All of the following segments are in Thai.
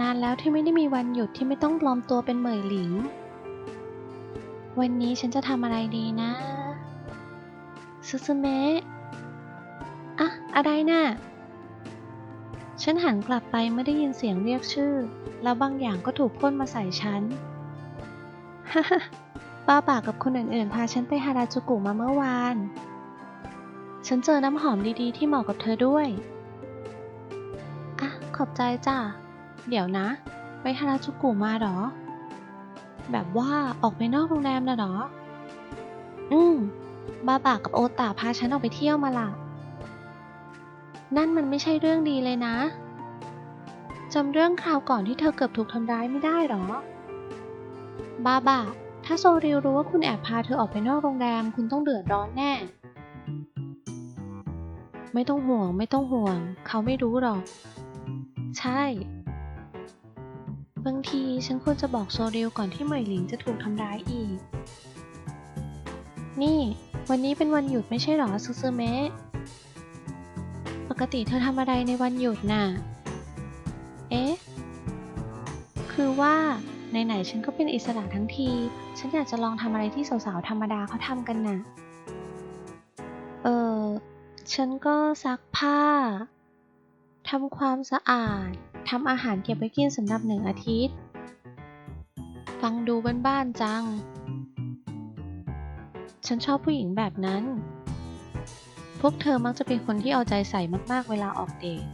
นานแล้วที่ไม่ได้มีวันหยุดที่ไม่ต้องปลอมตัวเป็นเหมยหลิง วันนี้ฉันจะทำอะไรดีนะซึซึเมะอะอะไรน่ะ ฉันหันกลับไปไม่ได้ยินเสียงเรียกชื่อ แล้วบางอย่างก็ถูกพ่นมาใส่ฉันฮ่าฮ่าป้าป่ากับคนอื่นๆ พาฉันไปฮาราจูกุมาเมื่อวาน ฉันเจอน้ำหอมดีๆ ที่เหมาะกับเธอด้วย อะ ขอบใจจ้ะ เดี๋ยวนะ ไปฮาราจูกุมาหรอ แบบว่าออกไปนอกโรงแรมนะเหรอ อืมบาบากับโอตาพาฉันออกไปเที่ยวมาล่ะ นั่นมันไม่ใช่เรื่องดีเลยนะจำเรื่องคราวก่อนที่เธอเกือบถูกทำร้ายไม่ได้หรอ บาบาถ้าโซริวรู้ว่าคุณแอบพาเธอออกไปนอกโรงแรมคุณต้องเดือดร้อนแน่ ไม่ต้องห่วงไม่ต้องห่วง เขาไม่รู้หรอก ใช่ บางทีฉันควรจะบอกโซริวก่อนที่เหมยหลิงจะถูกทำร้ายอีก นี่ วันนี้เป็นวันหยุดไม่ใช่หรอซูซูเมะปกติเธอทำอะไรในวันหยุดน่ะ เอ๊ะ คือว่าไหนๆฉันก็เป็นอิสระทั้งที ฉันอยากจะลองทำอะไรที่สาวๆธรรมดาเขาทำกันน่ะ เออ ฉันก็ซักผ้า ทำความสะอาด ทำอาหารเก็บไว้กินสำหรับหนึ่งอาทิตย์ ฟังดูบ้านๆจัง ฉันชอบผู้หญิงแบบนั้น พวกเธอมักจะเป็นคนที่เอาใจใส่มากๆเวลาออกเดท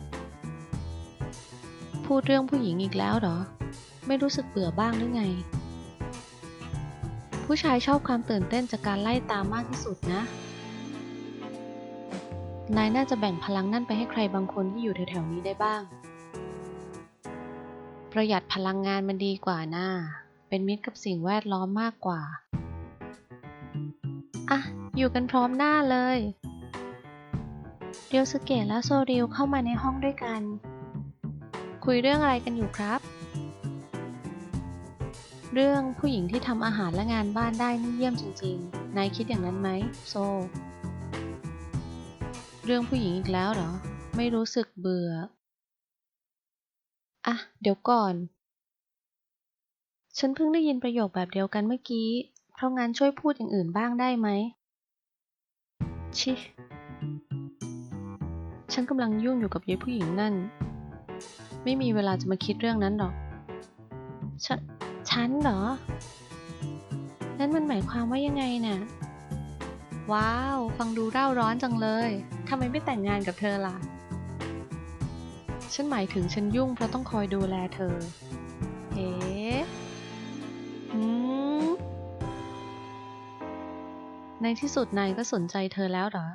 พูดเรื่องผู้หญิงอีกแล้วเหรอ ไม่รู้สึกเบื่อบ้างหรือไง ผู้ชายชอบความตื่นเต้นจากการไล่ตามมากที่สุดนะนายน่าจะแบ่งพลังนั่นไปให้ใครบางคนที่อยู่แถวๆนี้ได้บ้าง ประหยัดพลังงานมันดีกว่าน่าเป็นมิตรกับสิ่งแวดล้อมมากกว่า อะ อยู่กันพร้อมหน้าเลยเรียวสเกะและโซริวเข้ามาในห้องด้วยกัน คุยเรื่องอะไรกันอยู่ครับ เรื่องผู้หญิงที่ทำอาหารและงานบ้านได้นี่เยี่ยมจริงๆ นายคิดอย่างนั้นไหมโซ เรื่องผู้หญิงอีกแล้วเหรอ ไม่รู้สึกเบื่อ อะเดี๋ยวก่อน ฉันเพิ่งได้ยินประโยคแบบเดียวกันเมื่อกี้ เพราะงั้นช่วยพูดอย่างอื่นบ้างได้ไหม ชิ ฉันกำลังยุ่งอยู่กับยายผู้หญิงนั่น ไม่มีเวลาจะมาคิดเรื่องนั้นหรอกฉนฉันเหรอ นั่นมันหมายความว่ายังไงน่ะ ว้าว ฟังดูเร่าร้อนจังเลย ทำไมไม่แต่งงานกับเธอล่ะ ฉันหมายถึงฉันยุ่งเพราะต้องคอยดูแลเธอ เอ๊ะอืม ในที่สุดนายก็สนใจเธอแล้วเหรอ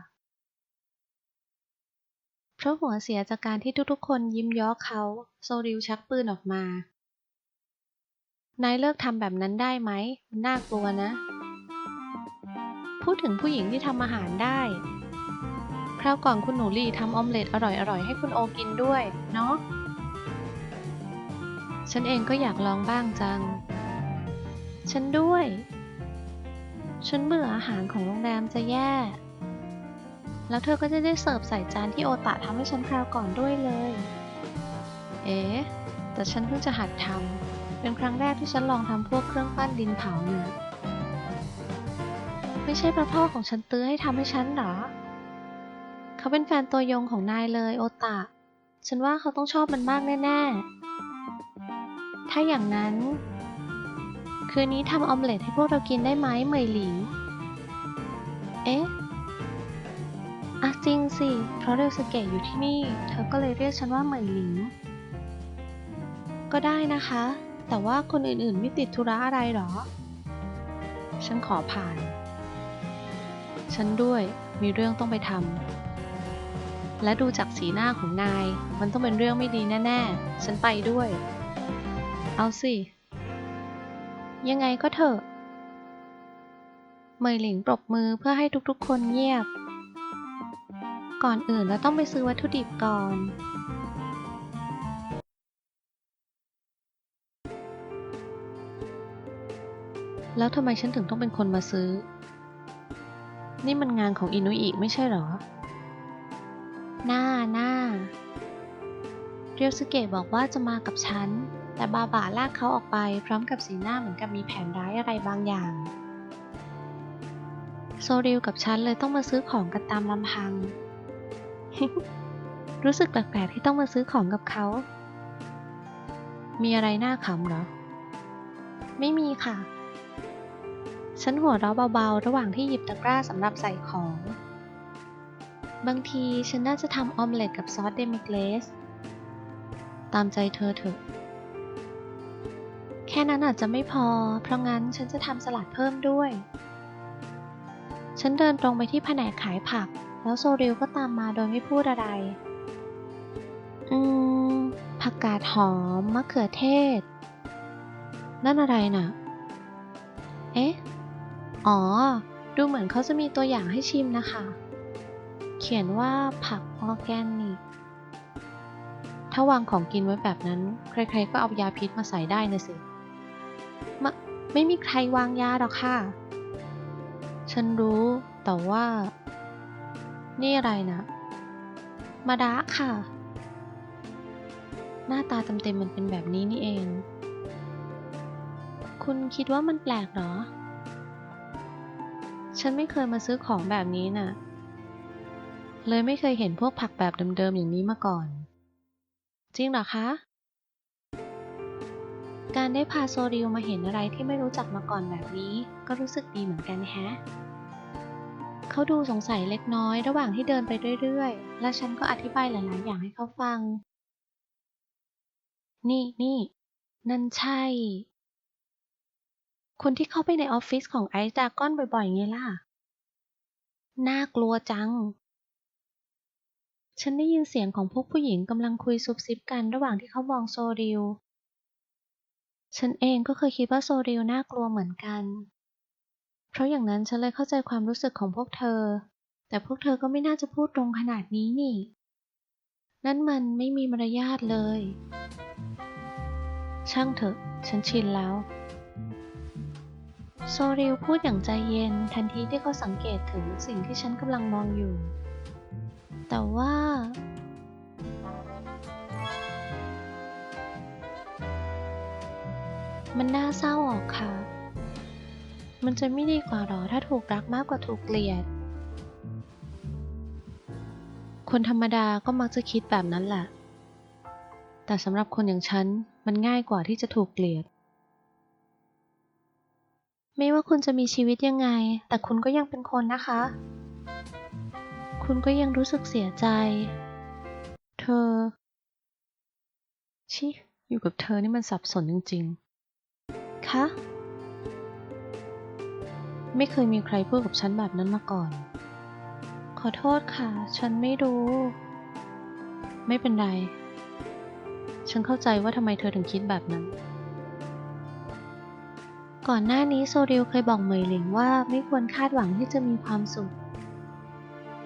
เพราะหัวเสียจากการที่ทุกๆคนยิ้มย้อเขาโซริวชักปืนออกมานายเลิกทำแบบนั้นได้ไหม มันน่ากลัวนะ พูดถึงผู้หญิงที่ทำอาหารได้ ราวก่อนคุณหนูลี่ทำออมเล็ตอร่อยๆ ให้คุณโอกินด้วย เนาะ ฉันเองก็อยากลองบ้างจัง ฉันด้วย ฉันเบื่ออาหารของโรงแรมจะแย่ แล้วเธอก็จะได้เสิร์ฟใส่จานที่โอตะทำให้ฉันคราวก่อนด้วยเลย เอ๊ะแต่ฉันเพิ่งจะหัดทำ เป็นครั้งแรกที่ฉันลองทำพวกเครื่องปั้นดินเผาเนะไม่ใช่พระพ่อของฉันตื้อให้ทำให้ฉันหรอ เขาเป็นแฟนตัวยงของนายเลยโอตะ ฉันว่าเขาต้องชอบมันมากแน่ๆ ถ้าอย่างนั้น คืนนี้ทำออมเล็ตให้พวกเรากินได้ไหมเหมยหลิง เอ๊ะอะจริงสิ เพราะเรวสเกะอยู่ที่นี่ เธอก็เลยเรียกฉันว่าเหมยหลิง ก็ได้นะคะ แต่ว่าคนอื่นๆไม่ติดธุระอะไรหรอ ฉันขอผ่าน ฉันด้วยมีเรื่องต้องไปทำ และดูจากสีหน้าของนาย มันต้องเป็นเรื่องไม่ดีแน่ๆ ฉันไปด้วย เอาสิ ยังไงก็เถอะ เมยหลิงปรบมือเพื่อให้ทุกๆคนเงียบ ก่อนอื่นเราต้องไปซื้อวัตถุดิบก่อน แล้วทำไมฉันถึงต้องเป็นคนมาซื้อ นี่มันงานของอินุอิไม่ใช่เหรอ หน้าหน้า เรียวสเกะบอกว่าจะมากับฉัน แต่บาบาลากเขาออกไปพร้อมกับสีหน้าเหมือนกับมีแผนร้ายอะไรบางอย่าง โซริวกับฉันเลยต้องมาซื้อของกันตามลำพัง รู้สึกแปลกๆที่ต้องมาซื้อของกับเขา มีอะไรน่าขำเหรอ ไม่มีค่ะ ฉันหัวเราะเบาๆ ระหว่างที่หยิบตะกร้าสำหรับใส่ของ บางทีฉันน่าจะทำออมเล็ตกับซอสเดมิเกลส ตามใจเธอเถอะ แค่นั้นอาจจะไม่พอ เพราะงั้นฉันจะทำสลัดเพิ่มด้วย ฉันเดินตรงไปที่แผนกขายผัก แล้วโซริวก็ตามมาโดยไม่พูดอะไร อืม ผักกาดหอม มะเขือเทศ นั่นอะไรน่ะ เอ๊ะ อ๋อ ดูเหมือนเขาจะมีตัวอย่างให้ชิมนะคะ ขียนว่าผักออร์แกนิก ถ้าวางของกินไว้แบบนั้น ใครๆก็เอายาพิษมาใส่ได้นะสิมะไม่มีใครวางยาหรอกค่ะ ฉันรู้ แต่ว่า นี่อะไรนะ มาดาค่ะ หน้าตาเต็มๆมันเป็นแบบนี้นี่เอง คุณคิดว่ามันแปลกเหรอ ฉันไม่เคยมาซื้อของแบบนี้น่ะ เลยไม่เคยเห็นพวกผักแบบเดิมๆอย่างนี้มาก่อน จริงเหรอคะ การได้พาโซริวมาเห็นอะไรที่ไม่รู้จักมาก่อนแบบนี้ ก็รู้สึกดีเหมือนกันแฮะ เขาดูสงสัยเล็กน้อยระหว่างที่เดินไปเรื่อยๆ และฉันก็อธิบายหลายๆอย่างให้เขาฟัง นี่นี่นั่นใช่ คนที่เข้าไปในออฟฟิศของไอซ์ดากอนบ่อยๆไงล่ะ น่ากลัวจัง ฉันได้ยินเสียงของพวกผู้หญิงกำลังคุยซุบซิบกันระหว่างที่เขามองโซริว ฉันเองก็เคยคิดว่าโซริวน่ากลัวเหมือนกัน เพราะอย่างนั้นฉันเลยเข้าใจความรู้สึกของพวกเธอ แต่พวกเธอก็ไม่น่าจะพูดตรงขนาดนี้นี่ นั่นมันไม่มีมารยาทเลย ช่างเถอะ ฉันชินแล้ว โซริวพูดอย่างใจเย็นทันทีที่เขาสังเกตถึงสิ่งที่ฉันกำลังมองอยู่ แต่ว่า มันน่าเศร้าออกค่ะ มันจะไม่ดีกว่าหรอถ้าถูกรักมากกว่าถูกเกลียด คนธรรมดาก็มักจะคิดแบบนั้นแหละ แต่สำหรับคนอย่างฉัน มันง่ายกว่าที่จะถูกเกลียดไม่ว่าคุณจะมีชีวิตยังไง แต่คุณก็ยังเป็นคนนะคะ คุณก็ยังรู้สึกเสียใจ เธอ ชิอยู่กับเธอนี่มันสับสนจริงๆ คะ ไม่เคยมีใครพูดกับฉันแบบนั้นมาก่อน ขอโทษค่ะ ฉันไม่รู้ ไม่เป็นไร ฉันเข้าใจว่าทำไมเธอถึงคิดแบบนั้น ก่อนหน้านี้โซริวเคยบอกเหมยหลิงว่าไม่ควรคาดหวังที่จะมีความสุข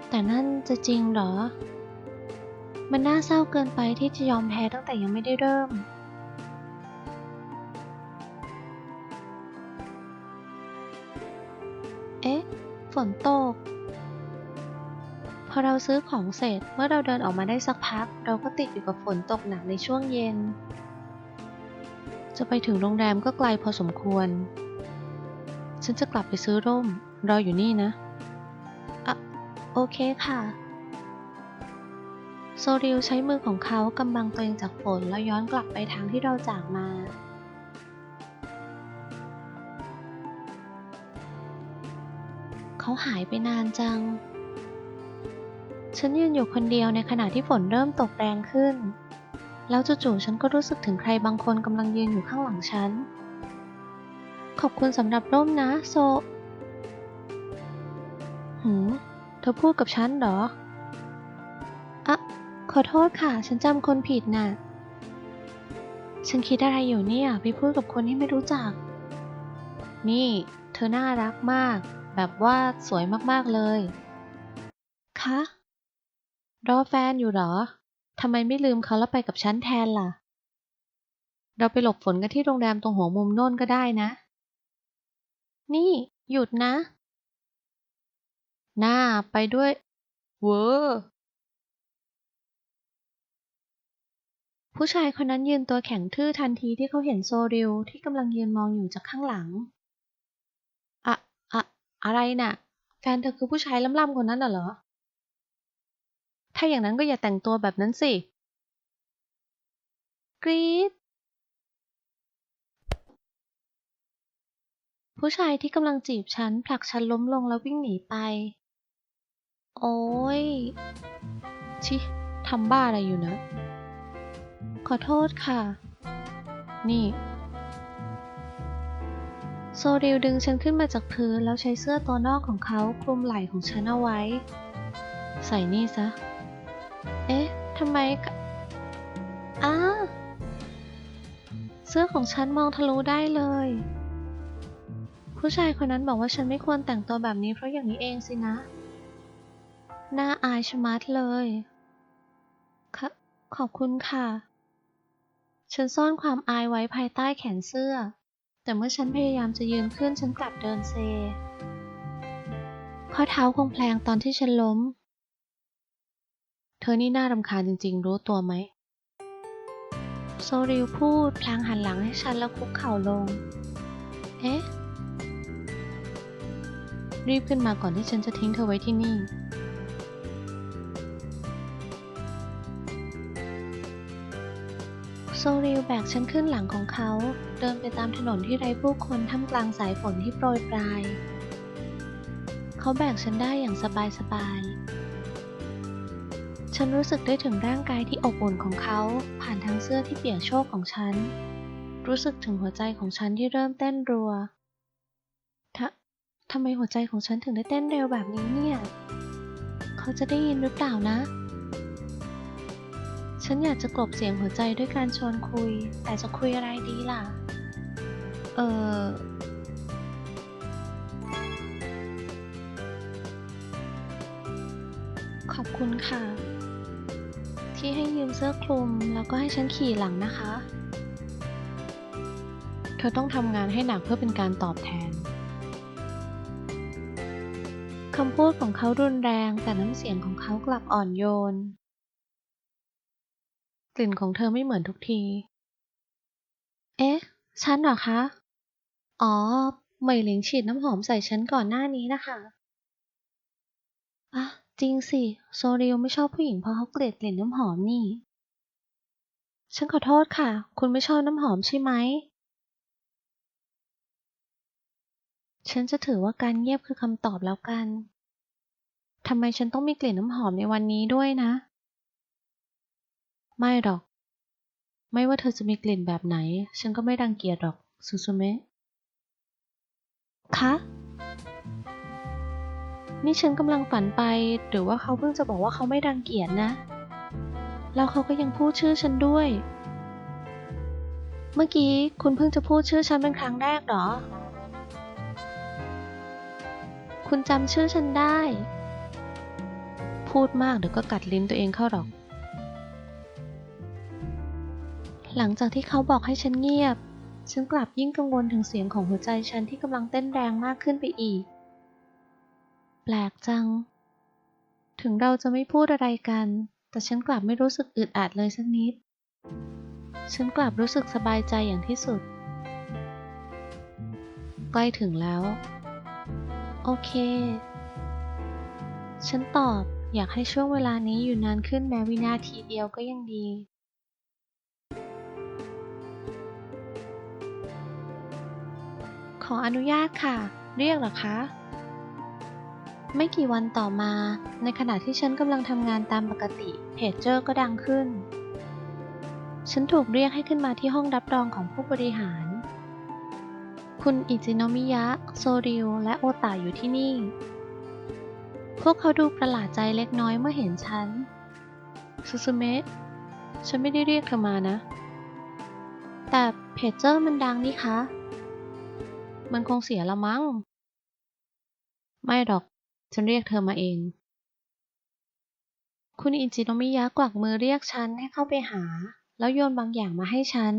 แต่นั่นจะจริงเหรอ มันน่าเศร้าเกินไปที่จะยอมแพ้ตั้งแต่ยังไม่ได้เริ่ม เอ๊ะ ฝนตก พอเราซื้อของเสร็จเมื่อเราเดินออกมาได้สักพัก เราก็ติดอยู่กับฝนตกหนักในช่วงเย็น จะไปถึงโรงแรมก็ไกลพอสมควร ฉันจะกลับไปซื้อร่ม รออยู่นี่นะ โอเคค่ะ โซริวใช้มือของเขากำบังตัวเองจากฝนแล้วย้อนกลับไปทางที่เราจากมาเขาหายไปนานจัง ฉันยืนอยู่คนเดียวในขณะที่ฝนเริ่มตกแรงขึ้น แล้วจู่ๆฉันก็รู้สึกถึงใครบางคนกำลังยืนอยู่ข้างหลังฉัน ขอบคุณสำหรับร่มนะโซ หืม เธอพูดกับฉันเหรอ อะ ขอโทษค่ะ ฉันจำคนผิดน่ะ ฉันคิดอะไรอยู่เนี่ย ไปพูดกับคนที่ไม่รู้จัก นี่ เธอน่ารักมาก แบบว่าสวยมากๆเลย คะ รอแฟนอยู่เหรอ ทำไมไม่ลืมเขาแล้วไปกับฉันแทนล่ะ เราไปหลบฝนกันที่โรงแรมตรงหัวมุมโน่นก็ได้นะ นี่ หยุดนะ หน้าไปด้วยเวอร์ผู้ชายคนนั้นยืนตัวแข็งทื่อทันทีที่เขาเห็นโซริวที่กำลังยืนมองอยู่จากข้างหลัง อะอะอะไรน่ะ แฟนเธอคือผู้ชายล่ำๆคนนั้นเหรอ ถ้าอย่างนั้นก็อย่าแต่งตัวแบบนั้นสิ กรี๊ดผู้ชายที่กำลังจีบฉันผลักฉันล้มลงแล้ววิ่งหนีไป โอ้ย ชิทำบ้าอะไรอยู่นะ ขอโทษค่ะ นี่ โซริวดึงฉันขึ้นมาจากพื้นแล้วใช้เสื้อตัวนอกของเขาคลุมไหล่ของฉันเอาไว้ ใส่นี่ซะ เอ๊ะทำไมกะอ้าเสื้อของฉันมองทะลุได้เลย ผู้ชายคนนั้นบอกว่าฉันไม่ควรแต่งตัวแบบนี้เพราะอย่างนี้เองสินะ น่าอายชะมัดเลยขขอบคุณค่ะ ฉันซ่อนความอายไว้ภายใต้แขนเสื้อ แต่เมื่อฉันพยายามจะยืนขึ้นฉันกลับเดินเซ ข้อเท้าคงแพลงตอนที่ฉันล้ม เธอนี่น่ารำคาญจริง ๆ รู้ตัวไหม โซริวพูดพลางหันหลังให้ฉันแล้วคุกเข่าลง เอ๊ะ รีบขึ้นมาก่อนที่ฉันจะทิ้งเธอไว้ที่นี่ โซริวแบกฉันขึ้นหลังของเขา เดินไปตามถนนที่ไร้ผู้คนท่ามกลางสายฝนที่โปรยปลาย เขาแบกฉันได้อย่างสบายๆฉันรู้สึกได้ถึงร่างกายที่อบอุ่นของเขา ผ่านทางเสื้อที่เปียกโชกของฉัน รู้สึกถึงหัวใจของฉันที่เริ่มเต้นรัวทะทำไมหัวใจของฉันถึงได้เต้นเร็วแบบนี้เนี่ย เขาจะได้ยินหรือเปล่านะ ฉันอยากจะกลบเสียงหัวใจด้วยการชวนคุย แต่จะคุยอะไรดีล่ะ เออขอบคุณค่ะ ที่ให้ยืมเสื้อคลุมแล้วก็ให้ฉันขี่หลังนะคะ เธอต้องทำงานให้หนักเพื่อเป็นการตอบแทนคำพูดของเขารุนแรงแต่น้ำเสียงของเขากลับอ่อนโยน กลิ่นของเธอไม่เหมือนทุกที เอ๊ะ ฉันเหรอคะ อ๋อเหมยหลิงฉีดน้ำหอมใส่ฉันก่อนหน้านี้นะคะอะจริงสิ โซเรียวไม่ชอบผู้หญิงเพราะเขาเกลียดกลิ่นน้ำหอมนี่ ฉันขอโทษค่ะ คุณไม่ชอบน้ำหอมใช่ไหม ฉันจะถือว่าการเงียบคือคำตอบแล้วกัน ทำไมฉันต้องมีกลิ่นน้ำหอมในวันนี้ด้วยนะ ไม่หรอก ไม่ว่าเธอจะมีกลิ่นแบบไหน ฉันก็ไม่รังเกียจหรอก ซูซูเมะ คะ นี่ฉันกำลังฝันไป หรือว่าเขาเพิ่งจะบอกว่าเขาไม่รังเกียจนะ แล้วเขาก็ยังพูดชื่อฉันด้วย เมื่อกี้คุณเพิ่งจะพูดชื่อฉันเป็นครั้งแรกเหรอ คุณจำชื่อฉันได้ พูดมากเดี๋ยวก็กัดลิ้นตัวเองเข้าหรอก หลังจากที่เขาบอกให้ฉันเงียบ ฉันกลับยิ่งกังวลถึงเสียงของหัวใจฉันที่กำลังเต้นแรงมากขึ้นไปอีก แปลกจัง ถึงเราจะไม่พูดอะไรกัน แต่ฉันกลับไม่รู้สึกอึดอัดเลยสักนิด ฉันกลับรู้สึกสบายใจอย่างที่สุด ใกล้ถึงแล้ว โอเค ฉันตอบอยากให้ช่วงเวลานี้อยู่นานขึ้นแม้วินาทีเดียวก็ยังดี ออนุญาตค่ะ เรียกเหรอคะ ไม่กี่วันต่อมา ในขณะที่ฉันกำลังทำงานตามปกติเพจเจอร์ก็ดังขึ้น ฉันถูกเรียกให้ขึ้นมาที่ห้องรับรองของผู้บริหาร คุณอิจิโนมิยะ โซริว และโอตาอยู่ที่นี่ พวกเขาดูประหลาดใจเล็กน้อยเมื่อเห็นฉันซูซูเมะฉันไม่ได้เรียกเธอมานะ แต่เพจเจอร์มันดังนี่คะ มันคงเสียละมั้ง ไม่หรอก ฉันเรียกเธอมาเอง คุณอิจิโนมิยะกวักมือเรียกฉันให้เข้าไปหา แล้วโยนบางอย่างมาให้ฉัน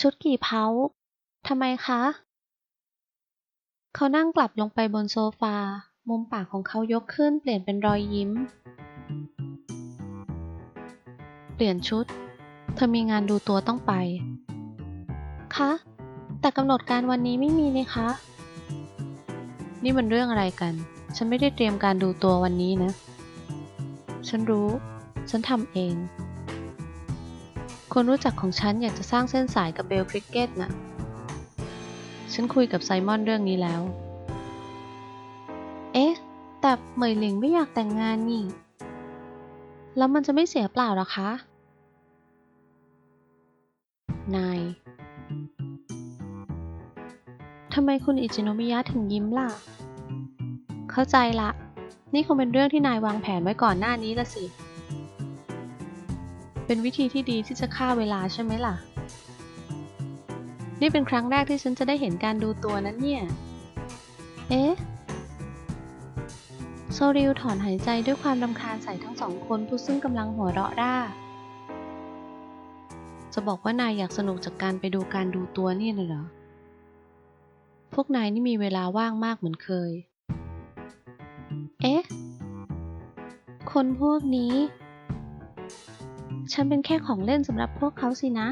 ชุดกี่เพาทำไมคะ เขานั่งกลับลงไปบนโซฟา มุมปากของเขายกขึ้นเปลี่ยนเป็นรอยยิ้ม เปลี่ยนชุด เธอมีงานดูตัวต้องไป คะ แต่กำหนดการวันนี้ไม่มีนี่คะ นี่มันเรื่องอะไรกัน ฉันไม่ได้เตรียมการดูตัววันนี้นะ ฉันรู้ ฉันทำเอง คนรู้จักของฉันอยากจะสร้างเส้นสายกับเบลคริกเก็ตน่ะ ฉันคุยกับไซมอนเรื่องนี้แล้ว เอ๊ะ แต่เหมยหลิงไม่อยากแต่งงานนี่ แล้วมันจะไม่เสียเปล่าหรอคะ นาย ทำไมคุณอิจิโนมิยะถึงยิ้มล่ะ เข้าใจละ นี่คงเป็นเรื่องที่นายวางแผนไว้ก่อนหน้านี้ละสิ เป็นวิธีที่ดีที่จะฆ่าเวลาใช่ไหมล่ะ นี่เป็นครั้งแรกที่ฉันจะได้เห็นการดูตัวนั้นเนี่ย เอ๊ะโซริวถอนหายใจด้วยความรำคาญใส่ทั้งสองคนผู้ซึ่งกำลังหัวเราะร่า จะบอกว่านายอยากสนุกจากการไปดูการดูตัวนี่นะเหรอ พวกนายนี่มีเวลาว่างมากเหมือนเคย เอ๊ะ คนพวกนี้ ฉันเป็นแค่ของเล่นสำหรับพวกเขาสินะ